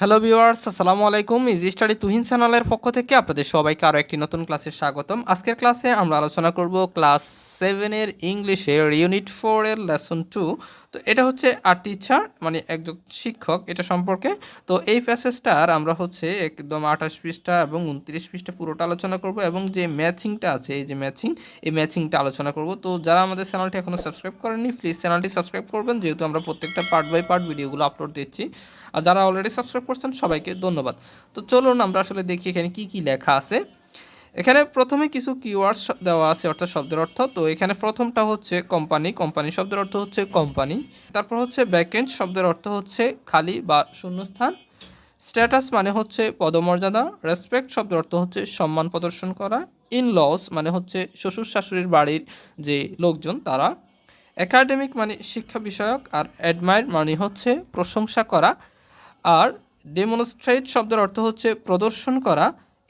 Hello viewers আসসালামু আলাইকুম। Easy study Tuhin চ্যানেলের পক্ষ থেকে আপনাদের সবাইকে আরও একটি নতুন ক্লাসে স্বাগতম। আজকের ক্লাসে আমরা আলোচনা করব ক্লাস সেভেনের ইংলিশের ইউনিট ফোরের লেসন টু তো এটা হচ্ছে আর টিচার মানে একজন শিক্ষক এটা সম্পর্কে। তো এই প্যাসেজটার আমরা হচ্ছে একদম আঠাশ পৃষ্ঠা এবং উনত্রিশ পৃষ্ঠা পুরোটা আলোচনা করব এবং যে ম্যাচিংটা আছে, এই যে ম্যাচিং এই ম্যাচিংটা আলোচনা করব। তো যারা আমাদের চ্যানেলটি এখনও সাবস্ক্রাইব করেননি প্লিজ চ্যানেলটি সাবস্ক্রাইব করবেন। যেহেতু আমরা প্রত্যেকটা পার্ট বাই পার্ট ভিডিওগুলো আপলোড দিচ্ছি। আর যারা অলরেডি সাবস্ক্রাইব করছেন সবাইকে ধন্যবাদ। তো চলুন আমরা আসলে দেখি এখানে কি কি লেখা আছে। এখানে প্রথমে কিছু কিওয়ার্ডস দেওয়া আছে, অর্থাৎ শব্দের অর্থ। তো এখানে প্রথমটা হচ্ছে কোম্পানি কোম্পানি শব্দের অর্থ হচ্ছে কোম্পানি তারপর হচ্ছে ব্যাকেন্ড শব্দের অর্থ হচ্ছে খালি বা শূন্যস্থান। স্ট্যাটাস মানে হচ্ছে পদমর্যাদা। রেসপেক্ট শব্দের অর্থ হচ্ছে সম্মান প্রদর্শন করা। ইন লস মানে হচ্ছে শ্বশুর শাশুড়ির বাড়ির যে লোকজন, তারা। একাডেমিক মানে শিক্ষা বিষয়ক। আর অ্যাডমায়ার মানে হচ্ছে প্রশংসা করা। আর ডেমনস্ট্রেট শব্দের অর্থ হচ্ছে প্রদর্শন করা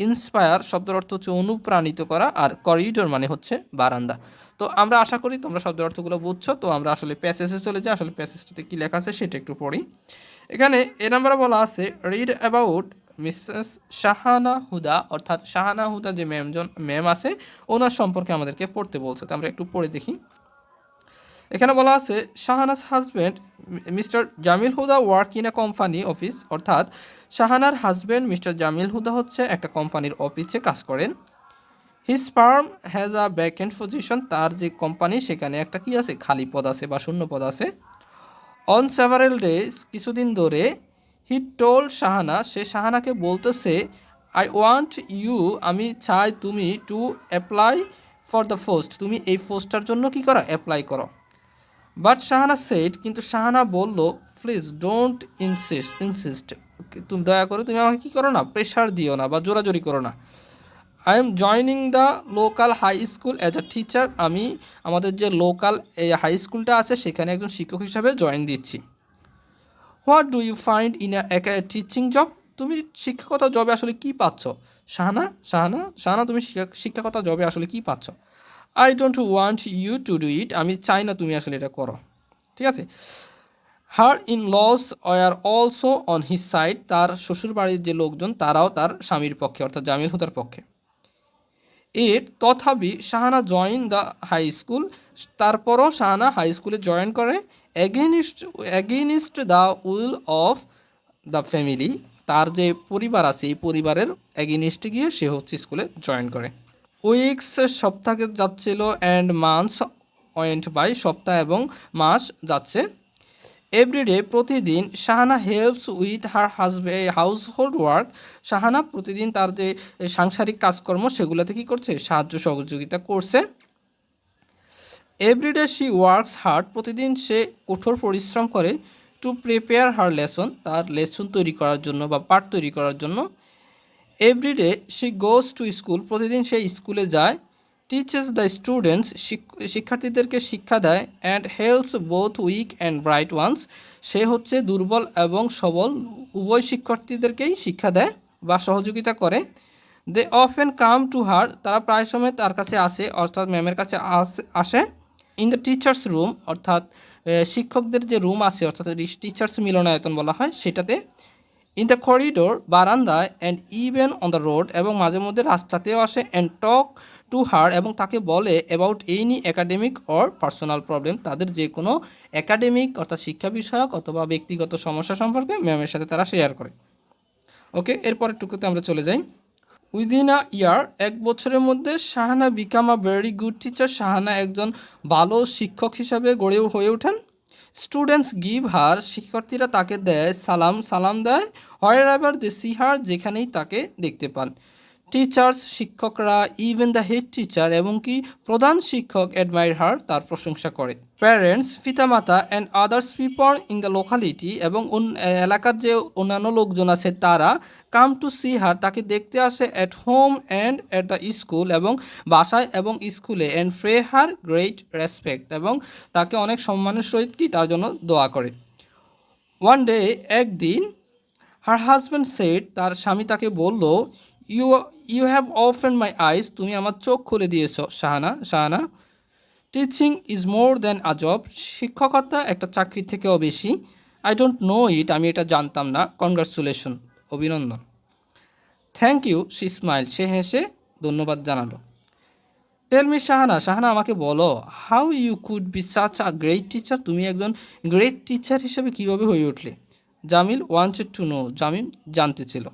ইন্সপায়ার শব্দের অর্থ হচ্ছে অনুপ্রাণিত করা, আর করিডোর মানে হচ্ছে বারান্দা। তো আমরা আশা করি তোমরা শব্দের অর্থগুলো বুঝছ। তো আমরা আসলে প্যাসেজে চলে যাই। আসলে প্যাসেজটাতে কী লেখা আছে সেটা একটু পড়ি। এখানে এ নাম্বারে বলা আছে read about Mrs Shahana Huda, অর্থাৎ শাহানা হুদা যে ম্যামজন ম্যাম আছে, ওনার সম্পর্কে আমাদেরকে পড়তে বলছে। তো আমরা একটু পড়ে দেখি। এখানে বলা আছে Shahana's husband mister Jamil Huda work in a company office অর্থাৎ শাহানার হাজব্যান্ড মিস্টার জামিল হুদা হচ্ছে একটা কোম্পানির অফিসে কাজ করেন। His firm has a backend position তার যে কোম্পানি সেখানে একটা কি আছে, খালি পদ আছে বা শূন্য পদ আছে। অন সেভারেল ডেজ কিছুদিন ধরে হি টোল শাহানা, সে শাহানাকে বলতেছে আই ওয়ান্ট ইউ আমি চাই তুমি to apply for the post তুমি এই পোস্টটার জন্য কি করো অ্যাপ্লাই করো। বাট শাহানা সেট কিন্তু শাহানা বলল প্লিজ ডোন্ট ইনসিস্ট ইনসিস্ট তুমি দয়া করে, তুমি আমাকে কী করো না? প্রেশার দিও না বা জোরাজোরি করো না। I am joining the local high school as a teacher আমি আমাদের যে লোকাল এই হাই স্কুলটা আছে, সেখানে একজন শিক্ষক হিসাবে জয়েন দিচ্ছি। What do you find in teaching job তুমি শিক্ষকতা জবে আসলে কী পাচ্ছ? শাহানা শাহানা শাহানা তুমি শিক্ষা শিক্ষকতা জবে আসলে কী পাচ্ছ? I don't want you to do it আমি চাই না তুমি আসলে এটা করো। ঠিক আছে? Her in laws were also on his side তার শ্বশুর বাড়ির যে লোকজন, তারাও তার স্বামীর পক্ষে, অর্থাৎ জামিল হুদার পক্ষে। এর তথাপি Shahana join the high school তারপরও শাহানা হাই স্কুলে জয়েন করে against against the will of the family তার যে পরিবার আছে, এই পরিবারের এগেনিস্টে গিয়ে সে হচ্ছে স্কুলে জয়েন করে। উইকস সপ্তাহে যাচ্ছিল অ্যান্ড মান্থস ওয়েন্ট বাই সপ্তাহ এবং মাস যাচ্ছে। এভরিডে প্রতিদিন Shahana helps with her husband household work. Shahana প্রতিদিন তার যে সাংসারিক কাজকর্ম সেগুলোতে কী করছে? সাহায্য সহযোগিতা করছে। Everyday she works hard. প্রতিদিন সে কঠোর পরিশ্রম করে টু প্রিপেয়ার হার লেসন, তার লেসন তৈরি করার জন্য বা পাঠ তৈরি করার জন্য। Everyday she goes to school প্রতিদিন সে স্কুলে যায় টিচেস দ্য স্টুডেন্টস শিক্ষার্থীদেরকে শিক্ষা দেয় and helps both weak and bright ones সে হচ্ছে দুর্বল এবং সবল, উভয় শিক্ষার্থীদেরকেই শিক্ষা দেয় বা সহযোগিতা করে। They often come to her তারা প্রায় সময় তার কাছে আসে, অর্থাৎ ম্যামের কাছে আসে ইন দ্য টিচার্স রুম অর্থাৎ শিক্ষকদের যে রুম আছে, অর্থাৎ টিচার্স মিলনায়তন বলা হয়, সেটাতে ইন দ্য করিডোর বারান্দায় and even on the road এবং মাঝে মধ্যে রাস্তাতেও আসে অ্যান্ড টক টু হার এবং তাকে বলে about any academic or personal problem তাদের যে কোনো একাডেমিক অর্থাৎ শিক্ষা বিষয়ক অথবা ব্যক্তিগত সমস্যা সম্পর্কে ম্যামের সাথে তারা শেয়ার করে। ওকে এরপরের টুকুতে আমরা চলে যাই। উইদিন আ ইয়ার এক বছরের মধ্যে Shahana became a very good teacher Shahana একজন ভালো শিক্ষক হিসাবে গড়ে হয়ে ওঠেন। স্টুডেন্টস গিভ হার, শিক্ষার্থীরা তাকে দেয় সালাম সালাম দেয় wherever they see her যেখানেই তাকে দেখতে পান। টিচার্স শিক্ষকরা ইভেন দ্য হেড টিচার এবং কি প্রধান শিক্ষক অ্যাডমায়ার হার তার প্রশংসা করে। প্যারেন্টস পিতামাতা and others people in the locality এবং এলাকার যে অন্যান্য লোকজন আছে, তারা কাম টু সি হার তাকে দেখতে আসে at home and at the school এবং বাসায় এবং স্কুলে অ্যান্ড ফ্রে হার গ্রেট রেসপেক্ট এবং তাকে অনেক সম্মানের সহিত কি তার জন্য দোয়া করে। ওয়ান ডে একদিন হার হাজব্যান্ড সেট তার স্বামী তাকে বলল you you have opened my eyes তুমি আমার চোখ খুলে দিয়েছ, Shahana Shahana. Teaching is more than a job শিক্ষকতা একটা চাকরির থেকেও বেশি। আই ডোন্ট নো ইট আমি এটা জানতাম না। কনগ্রাচুলেশন অভিনন্দন। থ্যাংক ইউ সি স্মাইল সে হেসে ধন্যবাদ জানালো। টেল মি শাহানা শাহানা, আমাকে বলো how you could be such a great teacher তুমি একজন গ্রেট টিচার হিসেবে কীভাবে হয়ে উঠলে? Jamil wanted to know Jamil জানতে ছিল।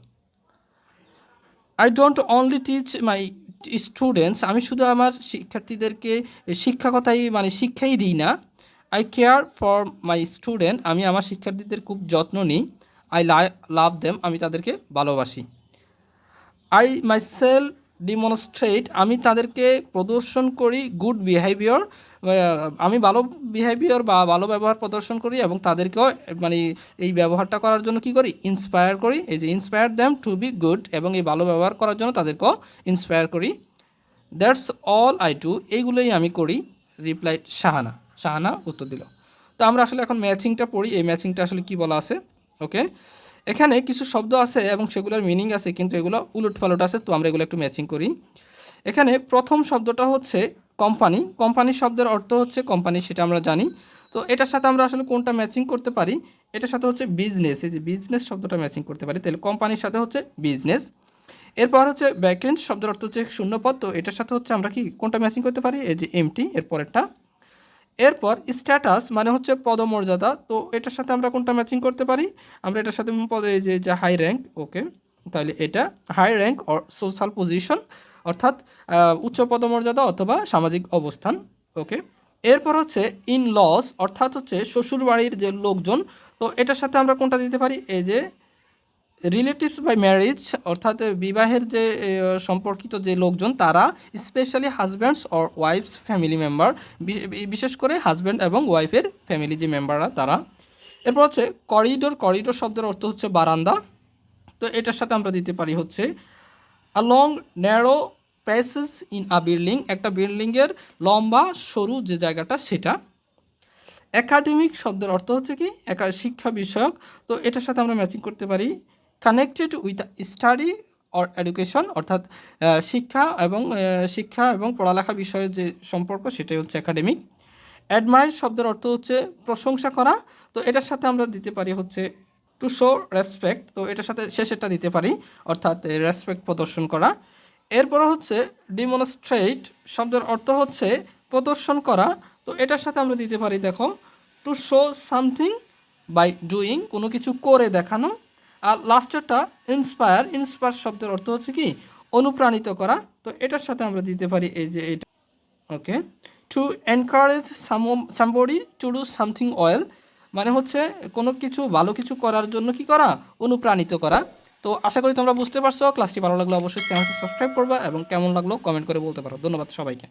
I don't only teach my students আমি শুধু আমার শিক্ষার্থীদেরকে শিক্ষাকতাই মানে শিক্ষাই দিই না। I care for my student আমি আমার শিক্ষার্থীদের খুব যত্ন নিই। আই লাভ দেম আমি তাদেরকে ভালোবাসি। আই মাই সেলফ ডিমনস্ট্রেট আমি তাদেরকে প্রদর্শন করি গুড বিহেভিয়ার আমি ভালো বিহেভিয়ার বা ভালো ব্যবহার প্রদর্শন করি এবং তাদেরকেও মানে এই ব্যবহারটা করার জন্য কি করি? ইন্সপায়ার করি। এই যে inspire them to be good এবং এই ভালো ব্যবহার করার জন্য তাদেরকেও ইন্সপায়ার করি। দ্যাটস অল আই টু এইগুলোই আমি করি। রিপ্লাই শাহানা। শাহানা উত্তর দিল। তো আমরা আসলে এখন ম্যাচিংটা পড়ি। এই ম্যাচিংটা আসলে কি বলা আছে? ওকে এখানে কিছু শব্দ আছে এবং সেগুলোর মিনিং আছে, কিন্তু এগুলো উলট পালট আছে, তো আমরা এগুলো একটু ম্যাচিং করি। এখানে প্রথম শব্দটা হচ্ছে কোম্পানি কোম্পানি শব্দের অর্থ হচ্ছে কোম্পানি সেটা আমরা জানি। তো এটার সাথে আমরা আসলে কোনটা ম্যাচিং করতে পারি? এটার সাথে হচ্ছে বিজনেস এই যে বিজনেস শব্দটা ম্যাচিং করতে পারি। তাহলে কোম্পানির সাথে হচ্ছে বিজনেস এরপর হচ্ছে ব্যাকেন্ড শব্দের অর্থ হচ্ছে শূন্যপদ। তো এটার সাথে হচ্ছে আমরা কি, কোনটা ম্যাচিং করতে পারি? এই যে এমটি এর পরেরটা এরপর স্ট্যাটাস মানে হচ্ছে পদমর্যাদা, তো এটার সাথে আমরা কোনটা ম্যাচিং করতে পারি? আমরা এটার সাথে পদে যে যে হাই র্যাঙ্ক ওকে তাহলে এটা high rank or social position অর্থাৎ উচ্চ পদমর্যাদা অথবা সামাজিক অবস্থান ওকে এরপর হচ্ছে ইন লস অর্থাৎ হচ্ছে শ্বশুরবাড়ির যে লোকজন, তো এটার সাথে আমরা কোনটা দিতে পারি? এই যে রিলেটিভস বাই ম্যারেজ অর্থাৎ বিবাহের যে সম্পর্কিত যে লোকজন, তারা specially husbands or wives family member বিশেষ করে হাজব্যান্ড এবং ওয়াইফের ফ্যামিলি যে মেম্বাররা তারা। এরপর হচ্ছে করিডোর করিডোর শব্দের অর্থ হচ্ছে বারান্দা। তো এটার সাথে আমরা দিতে পারি হচ্ছে long narrow passages in a building একটা বিল্ডিংয়ের লম্বা, সরু যে জায়গাটা, সেটা। একাডেমিক শব্দের অর্থ হচ্ছে কি? শিক্ষা বিষয়ক। তো এটার সাথে আমরা ম্যাচিং করতে পারি। Connected with study or education অর্থাৎ শিক্ষা এবং শিক্ষা এবং পড়ালেখা বিষয়ের যে সম্পর্ক, সেটাই হচ্ছে একাডেমিক অ্যাডমায়ার শব্দের অর্থ হচ্ছে প্রশংসা করা। তো এটার সাথে আমরা দিতে পারি হচ্ছে টু শো রেসপেক্ট তো এটার সাথে শেষেরটা দিতে পারি, অর্থাৎ রেসপেক্ট প্রদর্শন করা। এরপর হচ্ছে ডিমনস্ট্রেট শব্দের অর্থ হচ্ছে প্রদর্শন করা। তো এটার সাথে আমরা দিতে পারি, দেখো to show something by doing কোনো কিছু করে দেখানো। আর লাস্টেরটা ইন্সপায়ার ইন্সপায়ার শব্দের অর্থ হচ্ছে কি? অনুপ্রাণিত করা। তো এটার সাথে আমরা দিতে পারি এই যে এটা। Okay to encourage somebody to do something well মানে হচ্ছে কোনো কিছু, ভালো কিছু করার জন্য কি করা? অনুপ্রাণিত করা। তো আশা করি তোমরা বুঝতে পারছ। ক্লাসটি ভালো লাগলে অবশ্যই চ্যানেলটি সাবস্ক্রাইব করবা এবং কেমন লাগল কমেন্ট করে বলতে পারো। ধন্যবাদ সবাইকে।